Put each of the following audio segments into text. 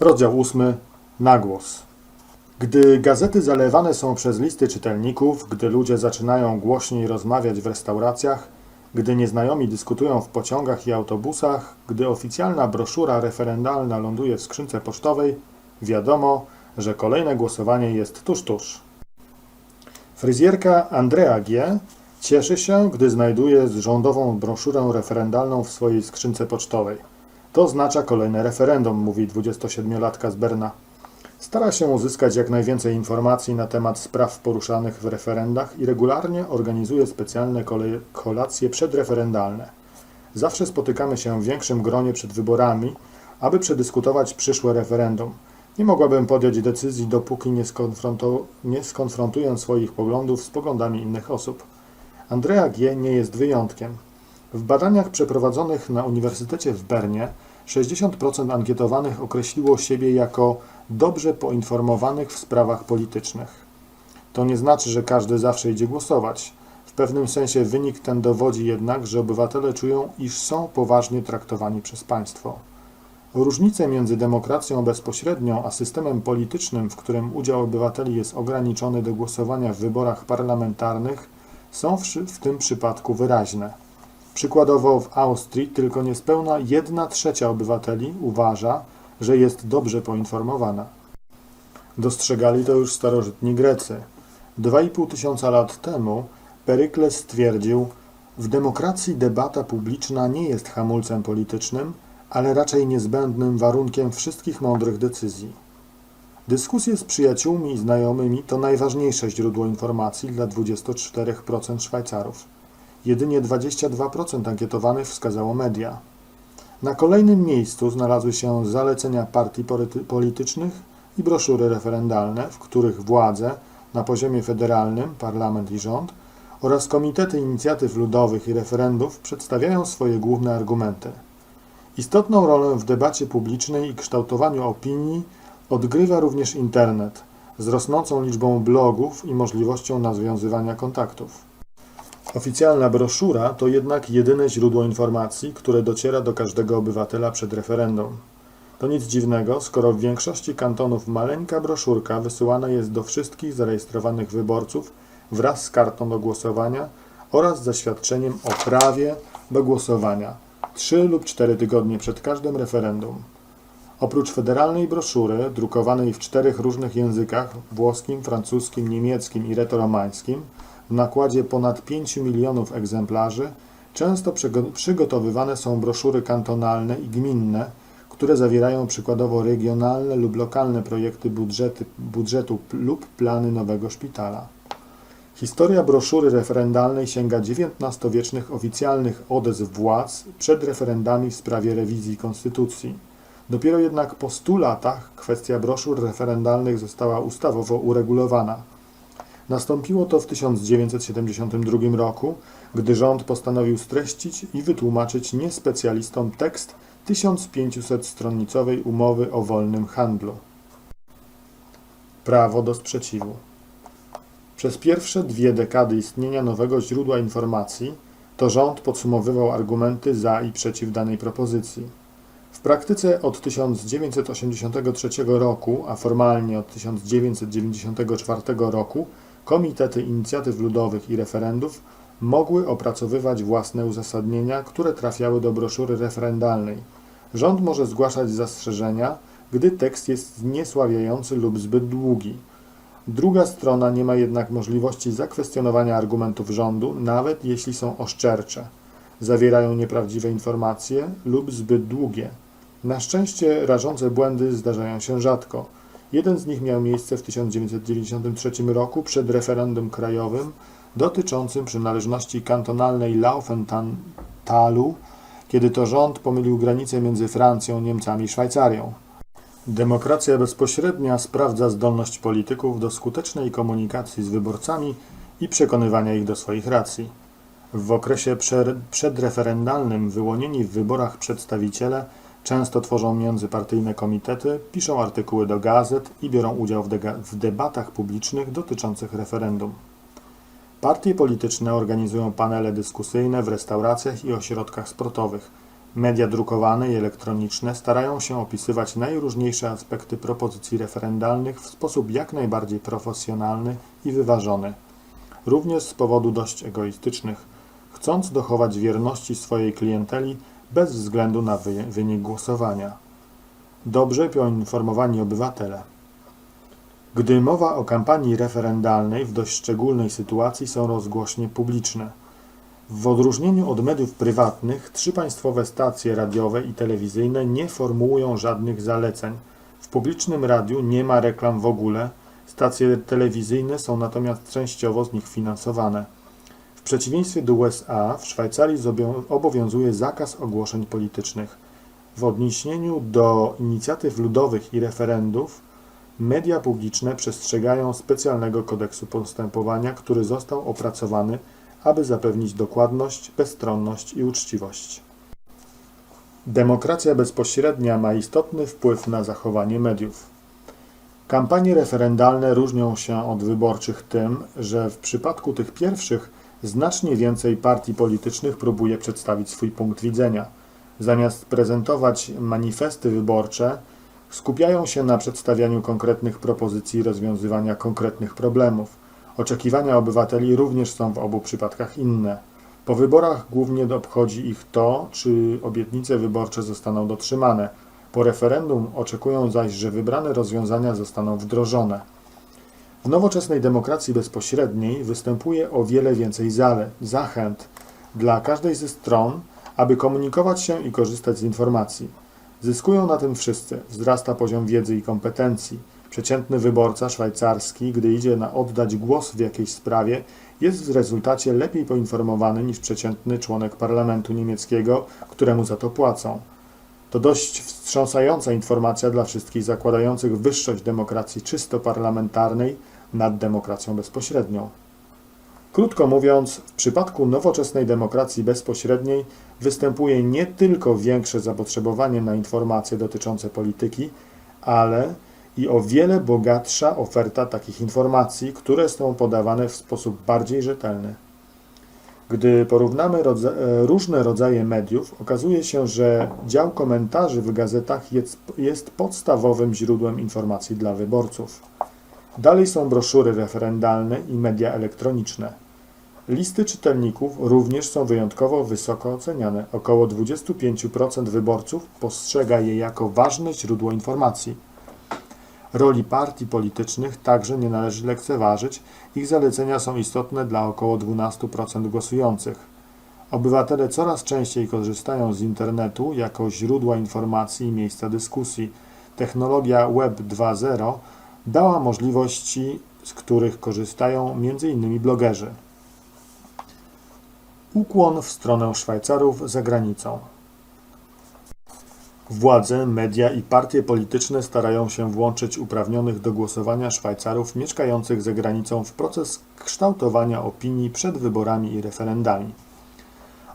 Rozdział 8. Nagłos. Gdy gazety zalewane są przez listy czytelników, gdy ludzie zaczynają głośniej rozmawiać w restauracjach, gdy nieznajomi dyskutują w pociągach i autobusach, gdy oficjalna broszura referendalna ląduje w skrzynce pocztowej, wiadomo, że kolejne głosowanie jest tuż tuż. Fryzjerka Andrea G. cieszy się, gdy znajduje rządową broszurę referendalną w swojej skrzynce pocztowej. To oznacza kolejne referendum, mówi 27-latka z Berna. Stara się uzyskać jak najwięcej informacji na temat spraw poruszanych w referendach i regularnie organizuje specjalne kolacje przedreferendalne. Zawsze spotykamy się w większym gronie przed wyborami, aby przedyskutować przyszłe referendum. Nie mogłabym podjąć decyzji, dopóki nie, skonfronto- nie skonfrontuję swoich poglądów z poglądami innych osób. Andrea G. nie jest wyjątkiem. W badaniach przeprowadzonych na Uniwersytecie w Bernie 60% ankietowanych określiło siebie jako dobrze poinformowanych w sprawach politycznych. To nie znaczy, że każdy zawsze idzie głosować. W pewnym sensie wynik ten dowodzi jednak, że obywatele czują, iż są poważnie traktowani przez państwo. Różnice między demokracją bezpośrednią a systemem politycznym, w którym udział obywateli jest ograniczony do głosowania w wyborach parlamentarnych, są w, tym przypadku wyraźne. Przykładowo w Austrii tylko niespełna 1 trzecia obywateli uważa, że jest dobrze poinformowana. Dostrzegali to już starożytni Grecy. 2,5 tysiąca lat temu Perykles stwierdził, w demokracji debata publiczna nie jest hamulcem politycznym, ale raczej niezbędnym warunkiem wszystkich mądrych decyzji. Dyskusje z przyjaciółmi i znajomymi to najważniejsze źródło informacji dla 24% Szwajcarów. Jedynie 22% ankietowanych wskazało media. Na kolejnym miejscu znalazły się zalecenia partii politycznych i broszury referendalne, w których władze na poziomie federalnym, parlament i rząd, oraz komitety inicjatyw ludowych i referendów przedstawiają swoje główne argumenty. Istotną rolę w debacie publicznej i kształtowaniu opinii odgrywa również internet z rosnącą liczbą blogów i możliwością nawiązywania kontaktów. Oficjalna broszura to jednak jedyne źródło informacji, które dociera do każdego obywatela przed referendum. To nic dziwnego, skoro w większości kantonów maleńka broszurka wysyłana jest do wszystkich zarejestrowanych wyborców wraz z kartą do głosowania oraz zaświadczeniem o prawie do głosowania 3 lub 4 tygodnie przed każdym referendum. Oprócz federalnej broszury, drukowanej w czterech różnych językach włoskim, francuskim, niemieckim i retoromańskim, w nakładzie ponad 5 milionów egzemplarzy, często przygo- przygotowywane są broszury kantonalne i gminne, które zawierają przykładowo regionalne lub lokalne projekty budżety, budżetu lub plany nowego szpitala. Historia broszury referendalnej sięga XIX-wiecznych oficjalnych odezw władz przed referendami w sprawie rewizji konstytucji. Dopiero jednak po 100 latach kwestia broszur referendalnych została ustawowo uregulowana. Nastąpiło to w 1972 roku, gdy rząd postanowił streścić i wytłumaczyć niespecjalistom tekst 1500-stronicowej umowy o wolnym handlu. Prawo do sprzeciwu. Przez pierwsze dwie dekady istnienia nowego źródła informacji to rząd podsumowywał argumenty za i przeciw danej propozycji. W praktyce od 1983 roku, a formalnie od 1994 roku, komitety inicjatyw ludowych i referendów mogły opracowywać własne uzasadnienia, które trafiały do broszury referendalnej. Rząd może zgłaszać zastrzeżenia, gdy tekst jest zniesławiający lub zbyt długi. Druga strona nie ma jednak możliwości zakwestionowania argumentów rządu, nawet jeśli są oszczercze, zawierają nieprawdziwe informacje lub zbyt długie. Na szczęście rażące błędy zdarzają się rzadko. Jeden z nich miał miejsce w 1993 roku przed referendum krajowym dotyczącym przynależności kantonalnej Laufenthalu, kiedy to rząd pomylił granice między Francją, Niemcami i Szwajcarią. Demokracja bezpośrednia sprawdza zdolność polityków do skutecznej komunikacji z wyborcami i przekonywania ich do swoich racji. W okresie prze- przedreferendalnym wyłonieni w wyborach przedstawiciele często tworzą międzypartyjne komitety, piszą artykuły do gazet i biorą udział w, w debatach publicznych dotyczących referendum. Partie polityczne organizują panele dyskusyjne w restauracjach i ośrodkach sportowych. Media drukowane i elektroniczne starają się opisywać najróżniejsze aspekty propozycji referendalnych w sposób jak najbardziej profesjonalny i wyważony, również z powodu dość egoistycznych, chcąc dochować wierności swojej klienteli bez względu na wy- wynik głosowania. Dobrze poinformowani obywatele. Gdy mowa o kampanii referendalnej w dość szczególnej sytuacji są rozgłośnie publiczne. W odróżnieniu od mediów prywatnych, trzy państwowe stacje radiowe i telewizyjne nie formułują żadnych zaleceń. W publicznym radiu nie ma reklam w ogóle, stacje telewizyjne są natomiast częściowo z nich finansowane. Przeciwieństwie do USA, w Szwajcarii obowiązuje zakaz ogłoszeń politycznych. W odniesieniu do inicjatyw ludowych i referendów, media publiczne przestrzegają specjalnego kodeksu postępowania, który został opracowany aby zapewnić dokładność, bezstronność i uczciwość. Demokracja bezpośrednia ma istotny wpływ na zachowanie mediów. Kampanie referendalne różnią się od wyborczych tym, że w przypadku tych pierwszych znacznie więcej partii politycznych próbuje przedstawić swój punkt widzenia. Zamiast prezentować manifesty wyborcze, skupiają się na przedstawianiu konkretnych propozycji rozwiązywania konkretnych problemów. Oczekiwania obywateli również są w obu przypadkach inne. Po wyborach głównie obchodzi ich to, czy obietnice wyborcze zostaną dotrzymane. Po referendum oczekują zaś, że wybrane rozwiązania zostaną wdrożone. W nowoczesnej demokracji bezpośredniej występuje o wiele więcej zalet, zachęt dla każdej ze stron, aby komunikować się i korzystać z informacji. Zyskują na tym wszyscy. Wzrasta poziom wiedzy i kompetencji. Przeciętny wyborca szwajcarski, gdy idzie na oddać głos w jakiejś sprawie, jest w rezultacie lepiej poinformowany niż przeciętny członek parlamentu niemieckiego, któremu za to płacą. To dość wstrząsająca informacja dla wszystkich zakładających wyższość demokracji czysto parlamentarnej nad demokracją bezpośrednią. Krótko mówiąc, w przypadku nowoczesnej demokracji bezpośredniej występuje nie tylko większe zapotrzebowanie na informacje dotyczące polityki, ale i o wiele bogatsza oferta takich informacji, które są podawane w sposób bardziej rzetelny. Gdy porównamy rodza e, różne rodzaje mediów, okazuje się, że dział komentarzy w gazetach jest, jest podstawowym źródłem informacji dla wyborców. Dalej są broszury referendalne i media elektroniczne. Listy czytelników również są wyjątkowo wysoko oceniane. Około 25% wyborców postrzega je jako ważne źródło informacji. Roli partii politycznych także nie należy lekceważyć, ich zalecenia są istotne dla około 12% głosujących. Obywatele coraz częściej korzystają z internetu jako źródła informacji i miejsca dyskusji. Technologia Web 2.0 dała możliwości, z których korzystają m.in. blogerzy. Ukłon w stronę Szwajcarów za granicą. Władze, media i partie polityczne starają się włączyć uprawnionych do głosowania Szwajcarów mieszkających za granicą w proces kształtowania opinii przed wyborami i referendami.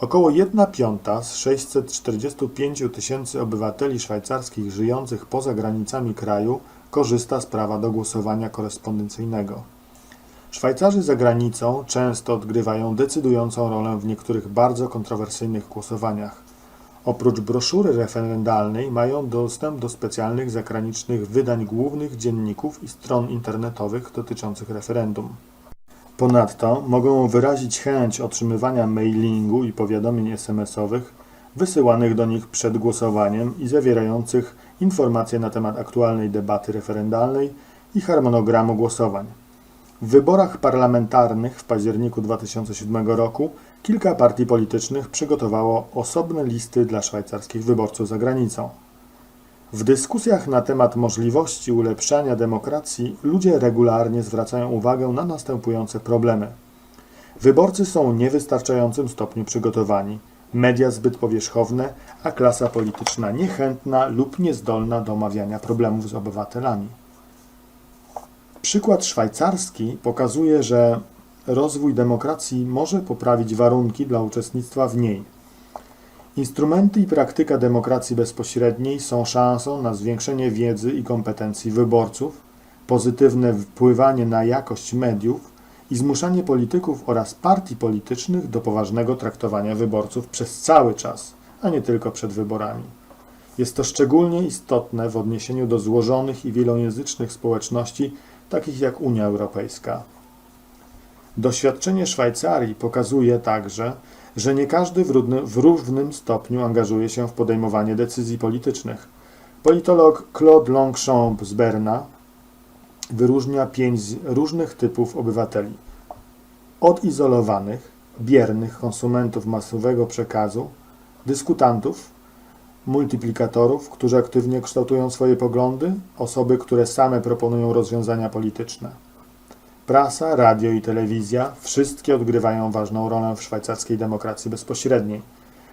Około 1 piąta z 645 tysięcy obywateli szwajcarskich żyjących poza granicami kraju korzysta z prawa do głosowania korespondencyjnego. Szwajcarzy za granicą często odgrywają decydującą rolę w niektórych bardzo kontrowersyjnych głosowaniach. Oprócz broszury referendalnej mają dostęp do specjalnych zagranicznych wydań głównych dzienników i stron internetowych dotyczących referendum. Ponadto mogą wyrazić chęć otrzymywania mailingu i powiadomień SMS-owych wysyłanych do nich przed głosowaniem i zawierających informacje na temat aktualnej debaty referendalnej i harmonogramu głosowań. W wyborach parlamentarnych w październiku 2007 roku kilka partii politycznych przygotowało osobne listy dla szwajcarskich wyborców za granicą. W dyskusjach na temat możliwości ulepszania demokracji ludzie regularnie zwracają uwagę na następujące problemy. Wyborcy są niewystarczającym stopniu przygotowani, media zbyt powierzchowne, a klasa polityczna niechętna lub niezdolna do omawiania problemów z obywatelami. Przykład szwajcarski pokazuje, że rozwój demokracji może poprawić warunki dla uczestnictwa w niej. Instrumenty i praktyka demokracji bezpośredniej są szansą na zwiększenie wiedzy i kompetencji wyborców, pozytywne wpływanie na jakość mediów i zmuszanie polityków oraz partii politycznych do poważnego traktowania wyborców przez cały czas, a nie tylko przed wyborami. Jest to szczególnie istotne w odniesieniu do złożonych i wielojęzycznych społeczności, takich jak Unia Europejska. Doświadczenie Szwajcarii pokazuje także, że nie każdy w, równy, w równym stopniu angażuje się w podejmowanie decyzji politycznych. Politolog Claude Longchamp z Berna wyróżnia pięć różnych typów obywateli. Odizolowanych, biernych konsumentów masowego przekazu, dyskutantów, multiplikatorów, którzy aktywnie kształtują swoje poglądy, osoby, które same proponują rozwiązania polityczne. Prasa, radio i telewizja wszystkie odgrywają ważną rolę w szwajcarskiej demokracji bezpośredniej.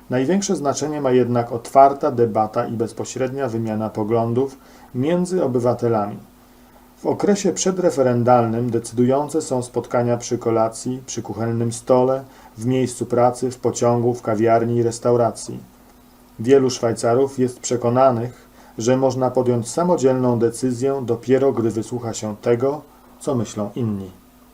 Największe znaczenie ma jednak otwarta debata i bezpośrednia wymiana poglądów między obywatelami. W okresie przedreferendalnym decydujące są spotkania przy kolacji, przy kuchennym stole, w miejscu pracy, w pociągu, w kawiarni i restauracji. Wielu Szwajcarów jest przekonanych, że można podjąć samodzielną decyzję dopiero gdy wysłucha się tego, co myślą inni.